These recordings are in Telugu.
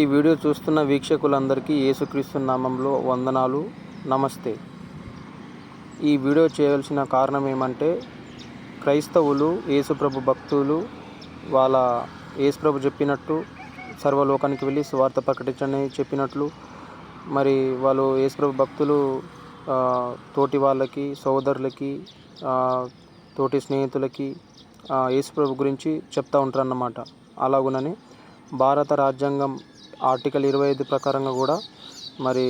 ఈ వీడియో చూస్తున్న వీక్షకులందరికీ యేసుక్రీస్తు నామంలో వందనాలు. నమస్తే. ఈ వీడియో చేయాల్సిన కారణం ఏమంటే క్రైస్తవులు యేసుప్రభు భక్తులు వాళ్ళ యేసుప్రభు చెప్పినట్టు సర్వలోకానికి వెళ్ళి స్వార్థ ప్రకటించని చెప్పినట్లు మరి వాళ్ళు యేసుప్రభు భక్తులు తోటి వాళ్ళకి సోదరులకి తోటి స్నేహితులకి యేసుప్రభు గురించి చెప్తా ఉంటారు అన్నమాట అలాగునని భారత రాజ్యాంగం ఆర్టికల్ ఇరవై ఐదు ప్రకారంగా కూడా మరి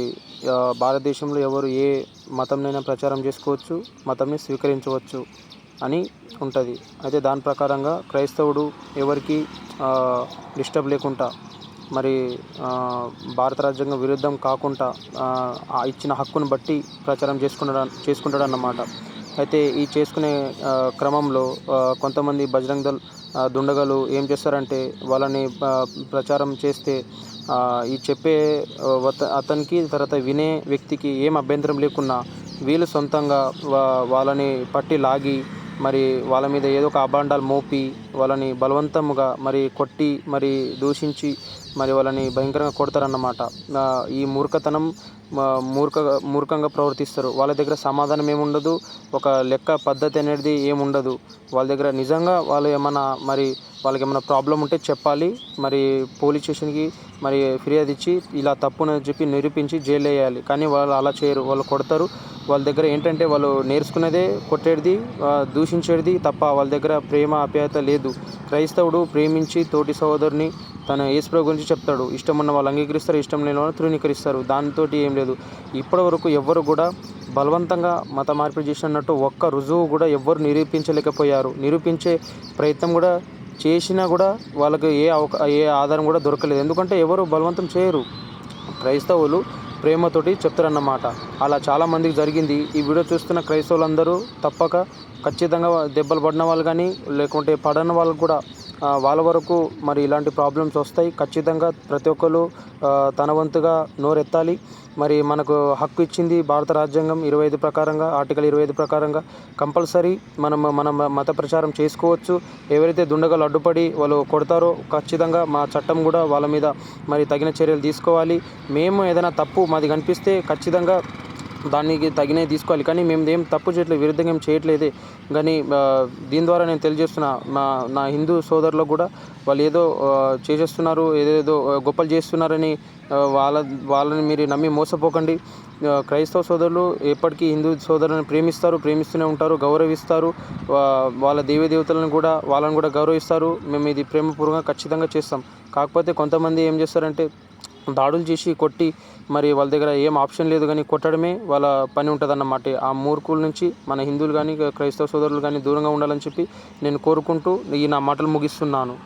భారతదేశంలో ఎవరు ఏ మతంనైనా ప్రచారం చేసుకోవచ్చు మతంని స్వీకరించవచ్చు అని ఉంటుంది. అయితే దాని ప్రకారంగా క్రైస్తవుడు ఎవరికి డిస్టర్బ్ లేకుండా మరి భారత రాజ్యాంగం విరుద్ధం కాకుండా ఇచ్చిన హక్కును బట్టి ప్రచారం చేసుకుంటాడు చేసుకుంటాడు అన్నమాట అయితే ఈ చేసుకునే క్రమంలో కొంతమంది బజరంగ్ దళ్ దుండగలు ఏం చేస్తారంటే వాళ్ళని ప్రచారం చేస్తే ఈ చెప్పే అతనికి తర్వాత వినే వ్యక్తికి ఏం అభ్యంతరం లేకున్నా వీళ్ళు సొంతంగా వా- వాళ్ళని పట్టి లాగి మరి వాళ్ళ మీద ఏదో ఒక అభాండాలు మోపి వాళ్ళని బలవంతముగా మరి కొట్టి మరి దూషించి మరి వాళ్ళని భయంకరంగా కొడతారన్నమాట. ఈ మూర్ఖతనం మూర్ఖ మూర్ఖంగా ప్రవర్తిస్తారు. వాళ్ళ దగ్గర సమాధానం ఏముండదు ఒక లెక్క పద్ధతి అనేది ఏముండదు వాళ్ళ దగ్గర నిజంగా వాళ్ళు ఏమన్నా మరి వాళ్ళకి ఏమైనా ప్రాబ్లం ఉంటే చెప్పాలి. మరి పోలీస్ స్టేషన్కి మరి ఫిర్యాదు ఇచ్చి ఇలా తప్పునని చెప్పి నిరూపించి జైలు వేయాలి. కానీ వాళ్ళు అలా చేయరు. వాళ్ళు కొడతారు. వాళ్ళ దగ్గర ఏంటంటే వాళ్ళు నేర్చుకునేదే కొట్టేది దూషించేది తప్ప వాళ్ళ దగ్గర ప్రేమ ఆప్యాయత లేదు. క్రైస్తవుడు ప్రేమించి తోటి సహోదరుని తన యేసుప్రభు గురించి చెప్తాడు. ఇష్టం ఉన్న వాళ్ళు అంగీకరిస్తారు ఇష్టం లేని వాళ్ళు తృణీకరిస్తారు. దానితో ఏం లేదు. ఇప్పటి వరకు ఎవ్వరు కూడా బలవంతంగా మత మార్పిడి చేసినట్టు ఒక్క రుజువు కూడా ఎవ్వరు నిరూపించలేకపోయారు. నిరూపించే ప్రయత్నం కూడా చేసినా కూడా వాళ్ళకి ఏ అవకా ఏ ఆధారం కూడా దొరకలేదు. ఎందుకంటే ఎవరు బలవంతం చేయరు. క్రైస్తవులు ప్రేమతోటి చెప్తారన్నమాట. అలా చాలా మందికి జరిగింది. ఈ వీడియో చూస్తున్న క్రైస్తవులందరూ తప్పక ఖచ్చితంగా దెబ్బలు పడిన వాళ్ళు కానీ లేకుంటే పడని వాళ్ళు కూడా వాళ్ళ వరకు మరి ఇలాంటి ప్రాబ్లమ్స్ వస్తాయి. ఖచ్చితంగా ప్రతి ఒక్కరు తన వంతుగా నోరెత్తాలి. మరి మనకు హక్కు ఇచ్చింది భారత రాజ్యాంగం ఇరవై ఐదు ప్రకారంగా ఆర్టికల్ ఇరవై ఐదు ప్రకారంగా కంపల్సరీ మనం మన మత ప్రచారం చేసుకోవచ్చు. ఎవరైతే దుండగలు అడ్డుపడి వాళ్ళు కొడతారో ఖచ్చితంగా మా చట్టం కూడా వాళ్ళ మీద మరి తగిన చర్యలు తీసుకోవాలి. మేము ఏదైనా తప్పు మాది కనిపిస్తే ఖచ్చితంగా దానికి తగినవి తీసుకోవాలి. కానీ మేము ఏం తప్పు చేయట్లేదు విరుద్ధంగా ఏం చేయట్లేదే. కానీ దీని ద్వారా నేను తెలియజేస్తున్నా మా నా హిందూ సోదరులకు కూడా వాళ్ళు ఏదో చేసేస్తున్నారు ఏదేదో గొప్పలు చేస్తున్నారని వాళ్ళ వాళ్ళని మీరు నమ్మి మోసపోకండి. క్రైస్తవ సోదరులు ఎప్పటికీ హిందూ సోదరులను ప్రేమిస్తారు ప్రేమిస్తూనే ఉంటారు గౌరవిస్తారు. వాళ్ళ దేవీ దేవతలను కూడా వాళ్ళని కూడా గౌరవిస్తారు. మేము ఇది ప్రేమపూర్వకంగా ఖచ్చితంగా చేస్తాం. కాకపోతే కొంతమంది ఏం చేస్తారంటే దాడులు చేసి కొట్టి మరి వాళ్ళ దగ్గర ఏం ఆప్షన్ లేదు కానీ కొట్టడమే వాళ్ళ పని ఉంటుందన్నమాట. ఆ మూర్ఖుల నుంచి మన హిందువులు కానీ క్రైస్తవ సోదరులు కానీ దూరంగా ఉండాలని చెప్పి నేను కోరుకుంటూ ఈ నా మాటలు ముగిస్తున్నాను.